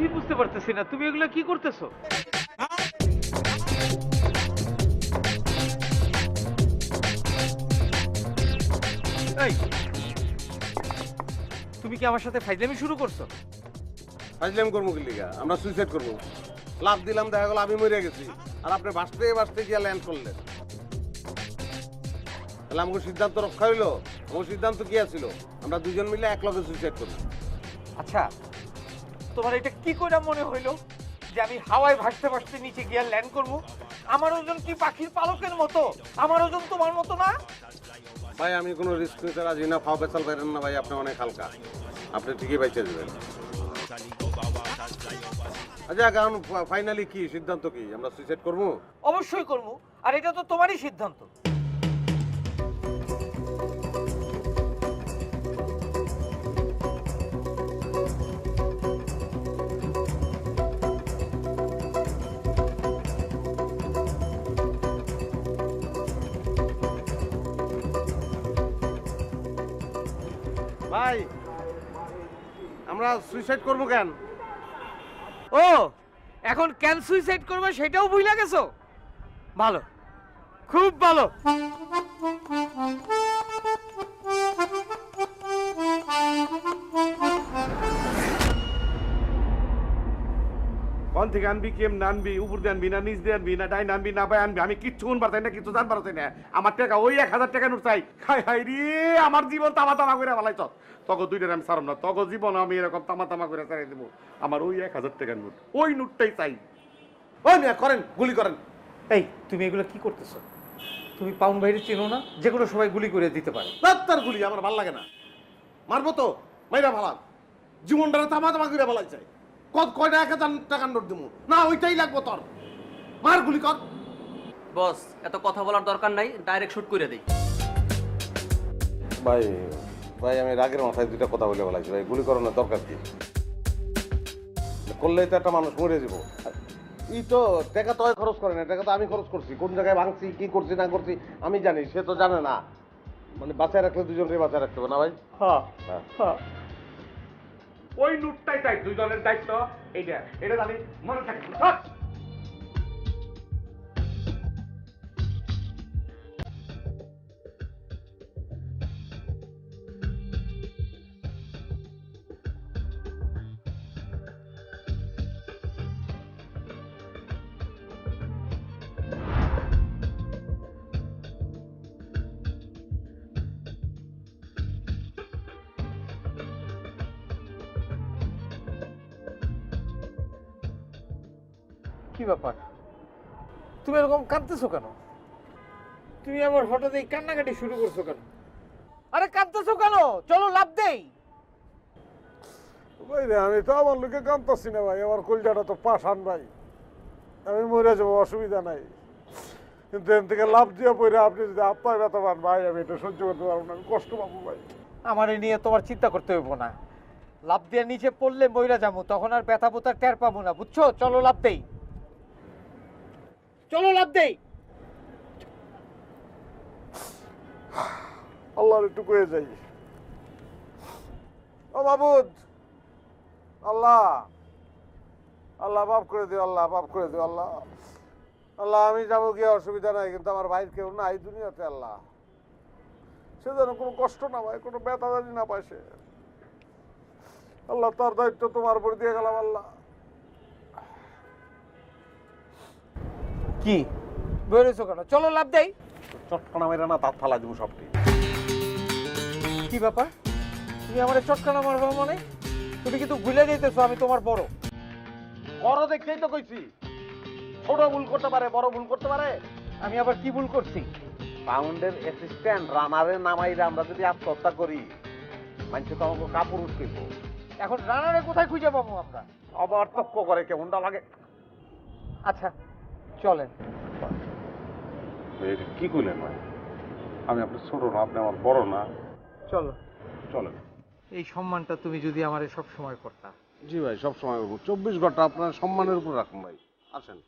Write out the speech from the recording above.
কিছুই বুঝতে পারতেছি না? তুমি এগুলো কি করতেছো? এই তুমি কি আমার সাথে ফাইজলামি শুরু করছ? ফাজলাম করব কি লিগা? আমরা সুইসাইড করব। লাভ দিলাম দেখা গেল আমি মরে গেছি। আর আপনি বাঁচতে বাঁচতে গিয়ে ল্যান্ড করলেন। তাহলে আমাকে সিদ্ধান্ত রক্ষা হইল? আমার সিদ্ধান্ত কি আছিল? আমরা দুজন মিলে এক লগে সুইসাইড করব আচ্ছা তোমার এটা কি করে মনে হইল যে আমি হাওয়ায় ভাসতে ভাসতে নিচে গিয়ে ল্যান্ড করব? আমার ওজন কি পাখির পালকের মতো? আমার ওজন তোমার মতো না? ভাই আমি কোনো রিস্ক নিতে রাজি না। ফাও পেছাল পারেন না ভাই আপনি অনেক হালকা। আপনি ঠিকই বাইচে দেবেন। আচ্ছা কারণ ফাইনালি কি? সিদ্ধান্ত কি? আমরা সুইসাইড করব? অবশ্যই করব। আর এটা তো তোমারই সিদ্ধান্ত। ভাই, আমরা সুইসাইড করব কেন? ও, এখন কেন সুইসাইড করবে সেটাও ভুলে গেছো? ভালো, খুব ভালো। কোন থেকে আনবি কেম আনবি উপর দিয়ে আনবি না নিচ দিয়ে আনবি না ডাইন আনবি না বাই আনবি আমি কিচ্ছু কোন পারতাই না কিচ্ছু জান পারতাই না। আমার টাকা ওই এক হাজার টাকা নোট চাই। খাই হাই রে আমার জীবন তামা তামা করে ভালাই চল তখন দুইটার আমি সারম না তখন জীবন আমি এরকম তামা তামা করে চাই দেবো। আমার ওই এক হাজার টাকার নোট ওই নোটটাই চাই। ওই মিয়া করেন গুলি করেন। এই তুমি এগুলো কি করতেছো? তুমি পাউন্ড বাইরে চেনো না? যে কোনো সময় গুলি করে দিতে পারে। না তার গুলি আমার ভালো লাগে না। মারবো তো মাইরা ভালাম জীবনটা তামা তামা করে ভালাই চাই কত কয়টা এক হাজার টাকার নোট দিমু? না ওইটাই লাগবো তোর। মার গুলি কর। বস এত কথা বলার দরকার নাই ডাইরেক্ট শুট করে দেই। ভাই ভাই আমি রাগের মাথায় দুইটা কথা বলে বলাইছি। ভাই গুলি করানোর দরকার কি? করলেই তো একটা মানুষ মরে যাব। ই তো টাকা তো খরচ করে না টাকা তো আমি খরচ করছি। কোন জায়গায় ভাঙছি কি করছি না করছি আমি জানি সে তো জানে না। মানে বাঁচায় রাখলে দুজনকে বাঁচায় রাখতে হবে না ভাই? হ্যাঁ হ্যাঁ। হ্যাঁ। ওই নোটটাই চাই দুইজনের দায়িত্ব এইটা এটা জানি মনে থাকে কি ব্যাপার? তুমি এরকম কাঁদতেছো কেন? তুমি আমার হঠাৎ এই কান্নাকাটি শুরু করছ কেন? আরে কাঁদতেছো কেন? চলো লাভ দেই। ভাই রে আমি তো আমার লোকে কাঁদতেছি না ভাই আমার কলজাটা তো পাশান ভাই। আমি মরে যাব অসুবিধা নাই। কিন্তু এর থেকে লাভ দিয়ে পড়ে আপনি যদি আত্মায় ব্যথা পান ভাই আমি এটা সহ্য করতে পারব না আমি কষ্ট পাবো ভাই। আমার এই নিয়ে তোমার চিন্তা করতে হইব না। লাভ দিয়ে নিচে পড়লে মইরা যাব তখন আর ব্যথা পোতা টের পাবো না বুঝছ? চলো লাভ দেই। চলো লাভ দেই। আল্লাহর একটু কয়ে যাই। ও মাবুদ, আল্লাহ আল্লাহ মাফ করে দিও, আল্লাহ মাফ করে দিও, আল্লাহ। আল্লাহ, আমি যাব গিয়ে, অসুবিধা নাই, কিন্তু আমার ভাইয়ের কেউ নাই দুনিয়াতে, আল্লাহ। সে যেন কোনো কষ্ট না পায়, কোনো ব্যথা জানি না পায় সে। আল্লাহ, তার দায়িত্ব তোমার উপর দিয়ে গেলাম, আল্লাহ। কি? বেরোছো কেন? চলো লাভ দেই। চটকানা মেরে না দাঁত ফালা দিব সবটি। কি ব্যাপার? তুমি আমার চটকানা মারবে মানে? তুমি কিন্তু ভুলে যেতেছো আমি তোমার বড়। বড় দেখতেই তো কইছি। ছোট ভুল করতে পারে বড় ভুল করতে পারে। আমি আবার কি ভুল করছি? পাউন্ডের অ্যাসিস্ট্যান্ট রানারে নামাইরা আমরা যদি আত্মহত্যা করি মানুষ তো আমাকে কাপড় উঠতেইব এখন রানারে কোথায় খুঁজে পাবো আমরা? আবার তক্ক করে কেমনটা লাগে। আচ্ছা। চলেন। কি করলেন ভাই? আমি আপনার ছোট না আপনি আমার বড় না। চলো। চলেন। এই সম্মানটা তুমি যদি আমারে সব সময় করতা। জি ভাই সব সময় চব্বিশ ঘণ্টা আপনার সম্মানের উপর রাখুন ভাই। আসেন।